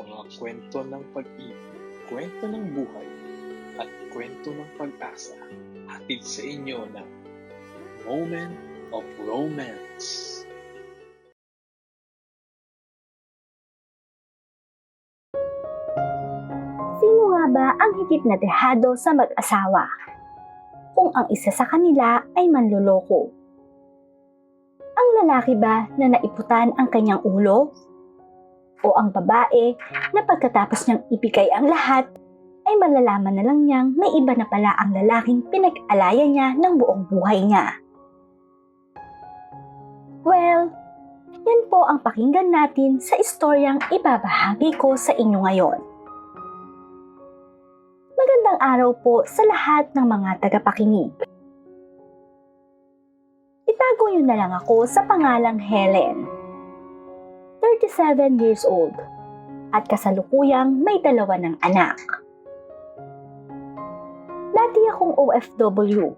mga kwento ng pag-ibig, kwento ng buhay, at kwento ng pag-asa hatid sa inyo ng Moment of Romance. Sino nga ba ang higit na dehado sa mag-asawa? Kung ang isa sa kanila ay manloloko. Ang lalaki ba na naiputan ang kanyang ulo? O ang babae na pagkatapos niyang ibigay ang lahat, ay malalaman na lang niyang may iba na pala ang lalaking pinag-alaya niya ng buong buhay niya? Well, yan po ang pakinggan natin sa istoryang ibabahagi ko sa inyo ngayon. Magandang araw po sa lahat ng mga tagapakinig. Itago niyo na lang ako sa pangalang Helen. 37 years old at kasalukuyang may dalawa ng anak. Dati akong OFW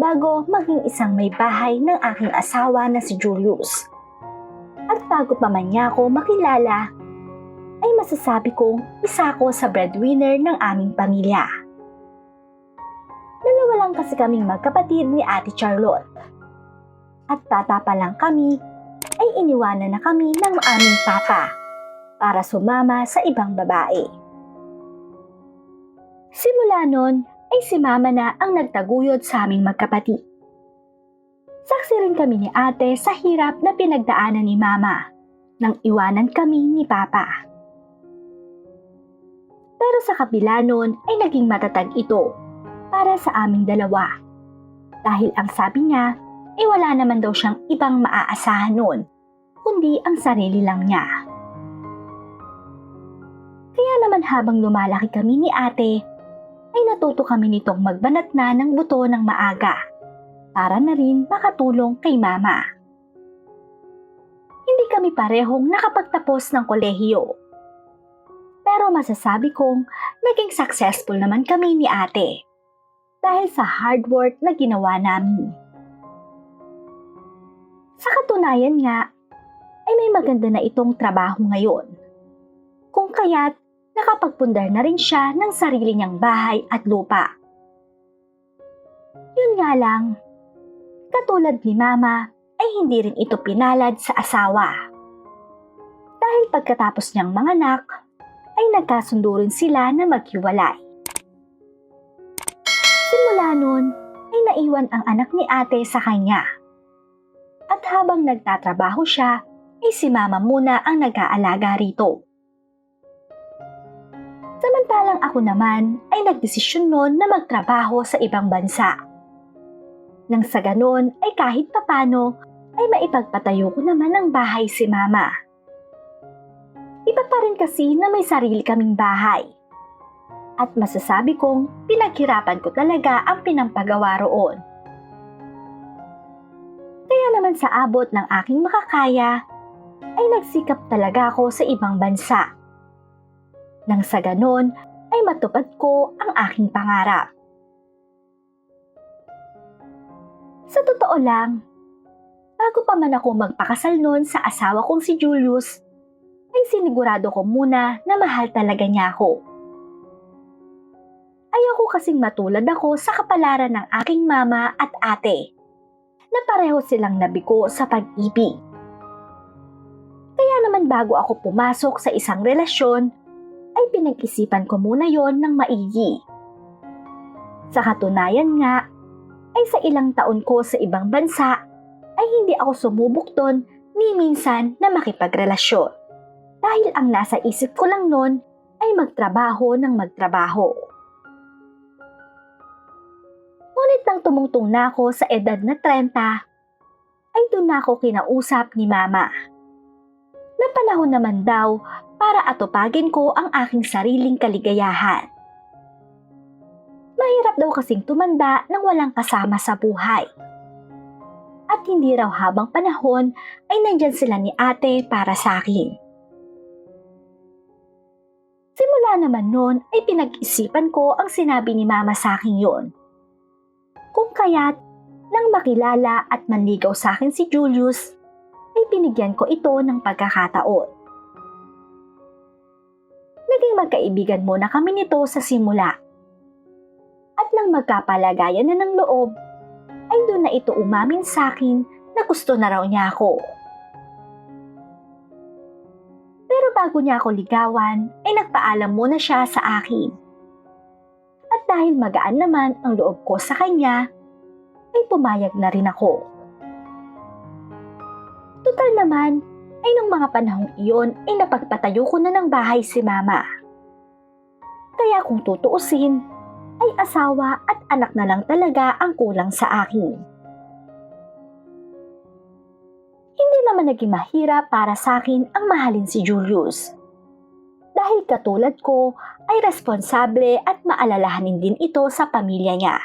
bago maging isang may bahay ng aking asawa na si Julius. At bago pa man niya ako makilala, ay masasabi kong isa ako sa breadwinner ng aming pamilya. Dalawa lang kasi kaming magkapatid ni Ate Charlotte. At bata pa lang kami, ay iniwanan na kami ng aming papa para sumama sa ibang babae. Simula nun, ay si mama na ang nagtaguyod sa aming magkapatid. Saksi rin kami ni ate sa hirap na pinagdaanan ni mama nang iwanan kami ni papa. Pero sa kabila nun ay naging matatag ito para sa aming dalawa. Dahil ang sabi niya ay wala naman daw siyang ibang maaasahan nun, kundi ang sarili lang niya. Kaya naman habang lumalaki kami ni ate, ay natuto kami nitong magbanat na ng buto ng maaga para na rin makatulong kay mama. Hindi kami parehong nakapagtapos ng kolehiyo pero masasabi kong naging successful naman kami ni ate dahil sa hard work na ginawa namin. Sa katunayan nga, ay may maganda na itong trabaho ngayon. Kung kaya't nakapagpundar na rin siya ng sarili niyang bahay at lupa. Yun nga lang, katulad ni mama ay hindi rin ito pinalad sa asawa. Dahil pagkatapos niyang manganak, ay nagkasundo rin sila na maghiwalay. Simula nun, ay naiwan ang anak ni ate sa kanya. At habang nagtatrabaho siya, ay si mama muna ang nag-aalaga rito. Samantalang ako naman ay nagdesisyon noon na magtrabaho sa ibang bansa. Nang sa ganon ay kahit papano ay maipagpatayo ko naman ng bahay si mama. Iba pa rin kasi na may sarili kaming bahay. At masasabi kong pinaghirapan ko talaga ang pinampagawa roon. Kaya naman sa abot ng aking makakaya, ay nagsikap talaga ako sa ibang bansa. Nang sa ganon, ay matupad ko ang aking pangarap. Sa totoo lang, bago pa man ako magpakasal noon sa asawa kong si Julius, ay sinigurado ko muna na mahal talaga niya ako. Ayoko kasing matulad ako sa kapalaran ng aking mama at ate, na pareho silang nabiko sa pag-ibig. Kaya naman bago ako pumasok sa isang relasyon, ay pinag-isipan ko muna yon ng maigi. Sa katunayan nga, ay sa ilang taon ko sa ibang bansa, ay hindi ako sumubok doon ni minsan na makipagrelasyon dahil ang nasa isip ko lang noon ay magtrabaho ng magtrabaho. Nang tumungtong na ako sa edad na 30, ay doon na ako kinausap ni mama. Na panahon naman daw para atupagin ko ang aking sariling kaligayahan. Mahirap daw kasing tumanda nang walang kasama sa buhay. At hindi raw habang panahon ay nandyan sila ni ate para sa akin. Simula naman noon ay pinag-isipan ko ang sinabi ni mama sa akin yon. Kung kaya't, nang makilala at manligaw sa akin si Julius, ay binigyan ko ito ng pagkakataon. Naging magkaibigan muna kami nito sa simula. At nang magkapalagayan na ng loob, ay doon na ito umamin sa akin na gusto na raw niya ako. Pero bago niya ako ligawan, ay nagpaalam muna siya sa akin. Dahil magaan naman ang loob ko sa kanya, ay pumayag na rin ako. Total naman, ay nung mga panahong iyon ay napagpatayo ko na ng bahay si mama. Kaya kung tutuusin, ay asawa at anak na lang talaga ang kulang sa akin. Hindi naman naging mahirap para sa akin ang mahalin si Julius. Dahil katulad ko ay responsable at maalalahanin din ito sa pamilya niya.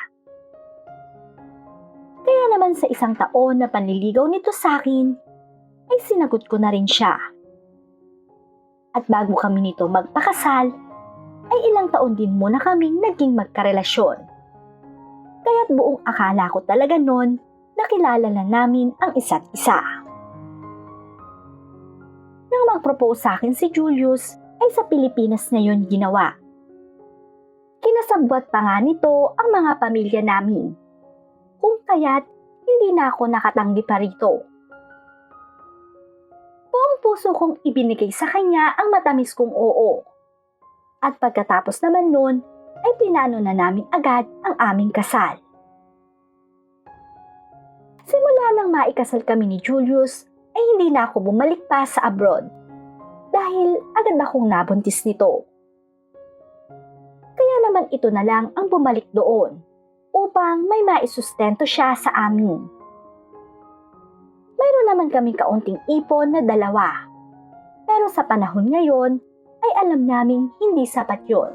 Kaya naman sa isang taon na panliligaw nito sa akin, ay sinagot ko na rin siya. At bago kami nito magpakasal, ay ilang taon din muna kaming naging magkarelasyon. Kaya't buong akala ko talaga noon nakilala na namin ang isa't isa. Nang mag-propose sa akin si Julius, ay sa Pilipinas na yon ginawa. Kinasabwat pa nga nito ang mga pamilya namin. Kung kaya't hindi na ako nakatanggi pa rito. Buong puso kong ibinigay sa kanya ang matamis kong oo. At pagkatapos naman nun, ay pinano na namin agad ang aming kasal. Simula nang maikasal kami ni Julius, ay hindi na ako bumalik pa sa abroad dahil agad akong nabuntis nito. Kaya naman ito na lang ang bumalik doon upang may maisustento siya sa amin. Mayroon naman kaming kaunting ipon na dalawa. Pero sa panahon ngayon, ay alam naming hindi sapat yon.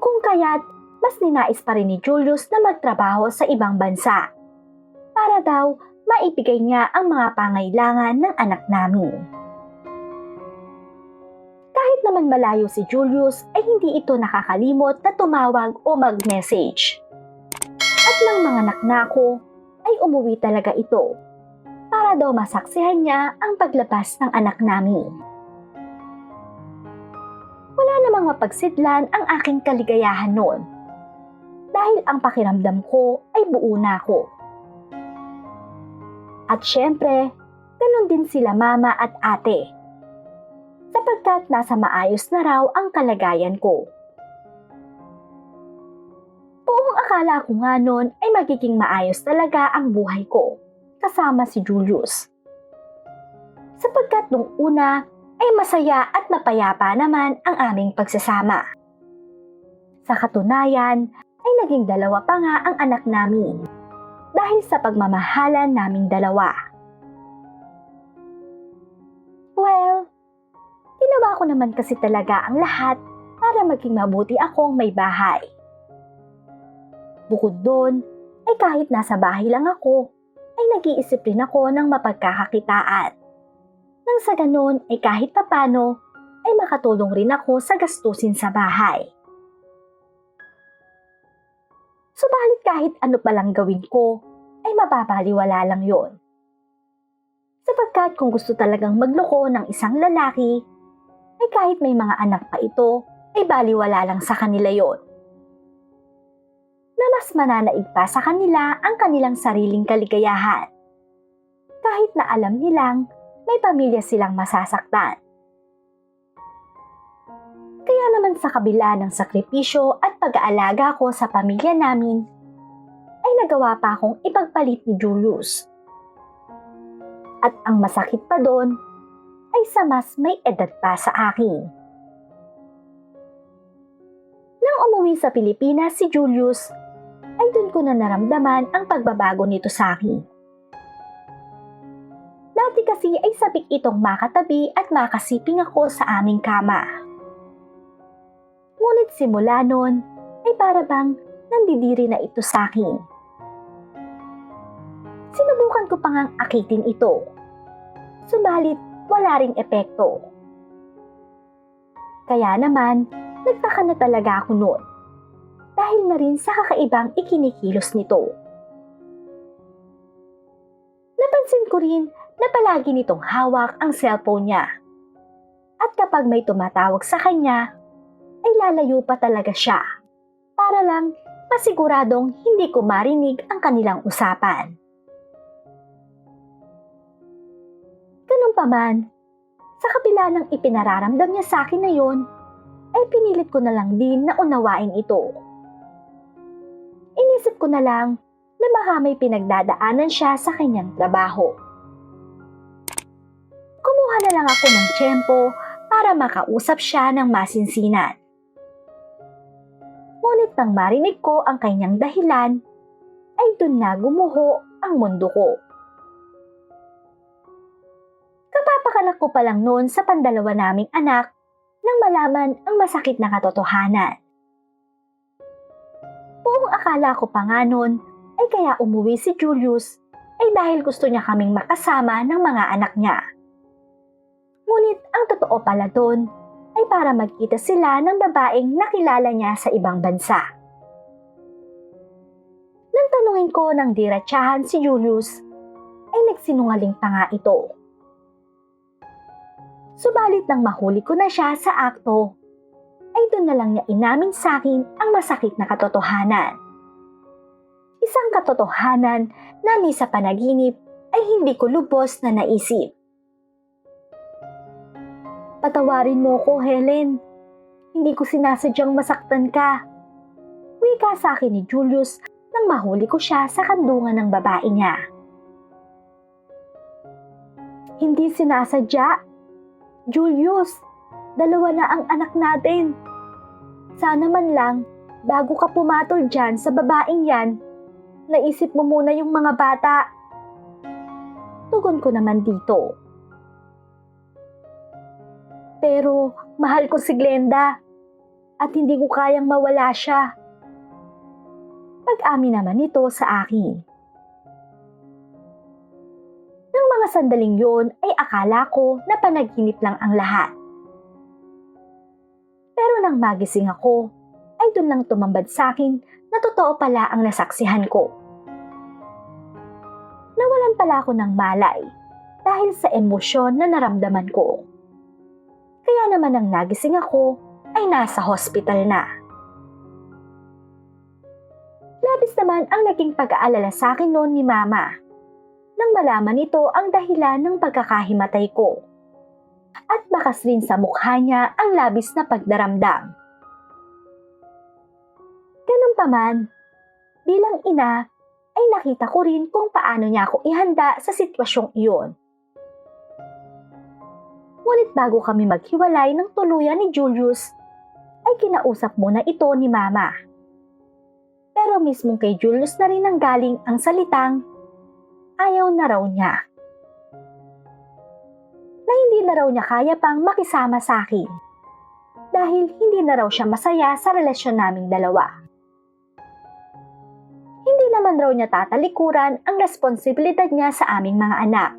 Kung kaya't, mas ninais pa rin ni Julius na magtrabaho sa ibang bansa. Para daw, maibigay niya ang mga pangailangan ng anak namin. Naman malayo si Julius ay hindi ito nakakalimot na tumawag o mag-message. At nang mga anak na ako, ay umuwi talaga ito para daw masaksihan niya ang paglabas ng anak namin. Wala namang mapagsidlan ang aking kaligayahan noon dahil ang pakiramdam ko ay buo na ako. At syempre, ganun din sila mama at ate sapagkat nasa maayos na raw ang kalagayan ko. Buong akala ko nga noon ay magiging maayos talaga ang buhay ko kasama si Julius. Sapagkat nung una ay masaya at mapayapa naman ang aming pagsasama. Sa katunayan ay naging dalawa pa nga ang anak namin dahil sa pagmamahalan naming dalawa. Ko naman kasi talaga ang lahat para maging mabuti akong may bahay. Bukod doon, ay kahit nasa bahay lang ako, ay nag-iisip rin ako ng mapagkakakitaan. Nang sa ganun ay kahit papano, ay makatulong rin ako sa gastusin sa bahay. Subalit kahit ano palang gawin ko, ay mababaliwala lang yon. Sapagkat kung gusto talagang magloko ng isang lalaki, ay kahit may mga anak pa ito, ay baliwala lang sa kanila yon. Na mas mananaig pa sa kanila ang kanilang sariling kaligayahan. Kahit na alam nilang may pamilya silang masasaktan. Kaya naman sa kabila ng sakripisyo at pag-aalaga ko sa pamilya namin, ay nagawa pa akong ipagpalit ni Julius. At ang masakit pa doon ay sa mas may edad pa sa akin. Nang umuwi sa Pilipinas si Julius, ay doon ko na naramdaman ang pagbabago nito sa akin. Dati kasi ay sabik itong makatabi at makasiping ako sa aming kama. Ngunit simula noon ay para bang nandidiri na ito sa akin. Sinubukan ko pa ngang akitin ito. Subalit wala ring epekto. Kaya naman, nagtaka na talaga ako noon. Dahil na rin sa kakaibang ikinikilos nito. Napansin ko rin na palagi nitong hawak ang cellphone niya. At kapag may tumatawag sa kanya, ay lalayo pa talaga siya para lang masiguradong hindi ko marinig ang kanilang usapan. Ganun pa man, sa kabila ng ipinararamdam niya sa akin na yon, ay pinilit ko na lang din na unawain ito. Inisip ko na lang na baka may pinagdadaanan siya sa kanyang trabaho. Kumuha na lang ako ng tiyempo para makausap siya ng masinsinan. Ngunit nang marinig ko ang kanyang dahilan, ay dun na gumuho ang mundo ko. Kapapakanak ko pa lang noon sa pandalawa naming anak nang malaman ang masakit na katotohanan. Buong akala ko pa nga noon ay kaya umuwi si Julius ay dahil gusto niya kaming makasama ng mga anak niya. Ngunit ang totoo pala doon ay para magkita sila ng babaeng nakilala niya sa ibang bansa. Nang tanungin ko ng diretsahan si Julius, ay nagsinungaling pa nga ito. Subalit nang mahuli ko na siya sa akto, ay doon na lang niya inamin sa akin ang masakit na katotohanan. Isang katotohanan na ni sa panaginip ay hindi ko lubos na naisip. Patawarin mo ko, Helen. Hindi ko sinasadyang masaktan ka. Wika sa akin ni Julius nang mahuli ko siya sa kandungan ng babae niya. Hindi sinasadya. Julius, dalawa na ang anak natin. Sana man lang, bago ka pumatol dyan sa babaeng yan, naisip mo muna yung mga bata. Tugon ko naman dito. Pero mahal ko si Glenda at hindi ko kayang mawala siya. Pag-amin naman ito sa akin. Mga sandaling yon ay akala ko na panaginip lang ang lahat. Pero nang magising ako, ay doon lang tumambad sa akin na totoo pala ang nasaksihan ko. Nawalan pala ako ng malay dahil sa emosyon na naramdaman ko. Kaya naman nang nagising ako ay nasa hospital na. Labis naman ang naging pag-aalala sa akin noon ni Mama nang malaman nito ang dahilan ng pagkakahimatay ko. At bakas rin sa mukha niya ang labis na pagdaramdam. Ganun pa man, bilang ina ay nakita ko rin kung paano niya ako ihanda sa sitwasyong iyon. Ngunit bago kami maghiwalay ng tuluyan ni Julius, ay kinausap muna ito ni Mama. Pero mismong kay Julius na rin ang galing ang salitang ayaw na raw niya. Na hindi na raw niya kaya pang makisama sa akin. Dahil hindi na raw siya masaya sa relasyon naming dalawa. Hindi naman raw niya tatalikuran ang responsibilidad niya sa aming mga anak.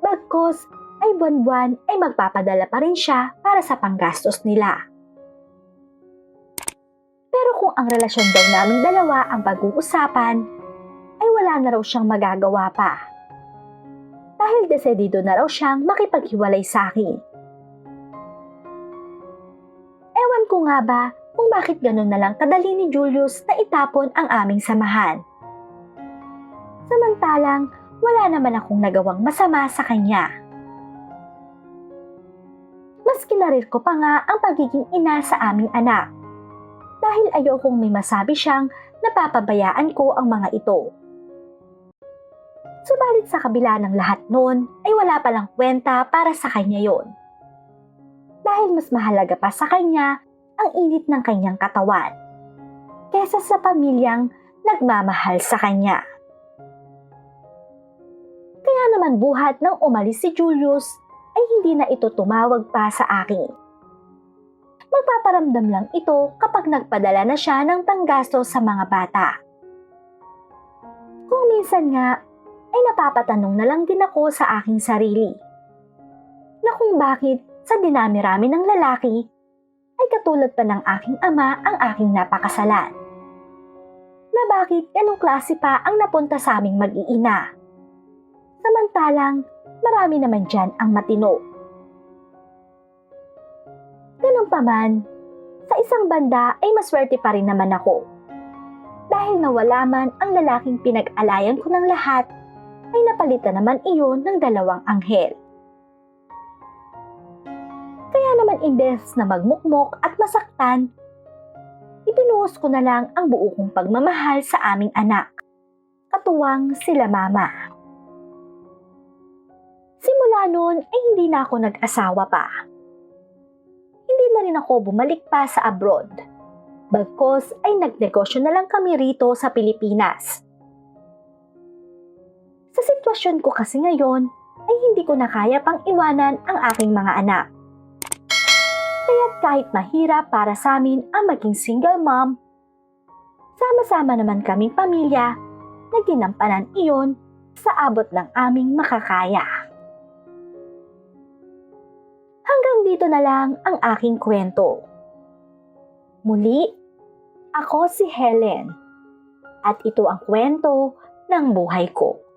Bagkos ay buwan-buwan ay magpapadala pa rin siya para sa panggastos nila. Pero kung ang relasyon daw naming dalawa ang pag-uusapan, wala na raw siyang magagawa pa. Dahil desedido na raw siyang makipaghiwalay sa akin. Ewan ko nga ba kung bakit ganun na lang kadali ni Julius na itapon ang aming samahan. Samantalang, wala naman akong nagawang masama sa kanya. Mas kinarir ko pa nga ang pagiging ina sa aming anak dahil ayokong may masabi siyang napapabayaan ko ang mga ito. Subalit sa kabila ng lahat noon ay wala palang kwenta para sa kanya yon. Dahil mas mahalaga pa sa kanya ang init ng kanyang katawan kesa sa pamilyang nagmamahal sa kanya. Kaya naman buhat nang umalis si Julius ay hindi na ito tumawag pa sa akin. Magpaparamdam lang ito kapag nagpadala na siya ng panggasto sa mga bata. Kung minsan nga, ay napapatanong na lang din ako sa aking sarili. Na kung bakit sa dinami-rami ng lalaki, ay katulad pa ng aking ama ang aking napakasalan. Na bakit ganong klase pa ang napunta sa aming mag-iina. Samantalang, marami naman dyan ang matino. Ganun pa man, sa isang banda ay maswerte pa rin naman ako. Dahil nawala man ang lalaking pinag-alayan ko ng lahat, ay napalitan naman iyon ng dalawang anghel. Kaya naman imbes na magmukmok at masaktan, ibinuhos ko na lang ang buo kong pagmamahal sa aming anak, katuwang sila mama. Simula noon ay hindi na ako nag-asawa pa. Hindi na rin ako bumalik pa sa abroad. Bagkos ay nagnegosyo na lang kami rito sa Pilipinas. Sa sitwasyon ko kasi ngayon ay hindi ko na kaya pang iwanan ang aking mga anak. Kaya't kahit mahirap para sa amin ang maging single mom, sama-sama naman kaming pamilya na ginampanan iyon sa abot ng aming makakaya. Hanggang dito na lang ang aking kwento. Muli, ako si Helen at ito ang kwento ng buhay ko.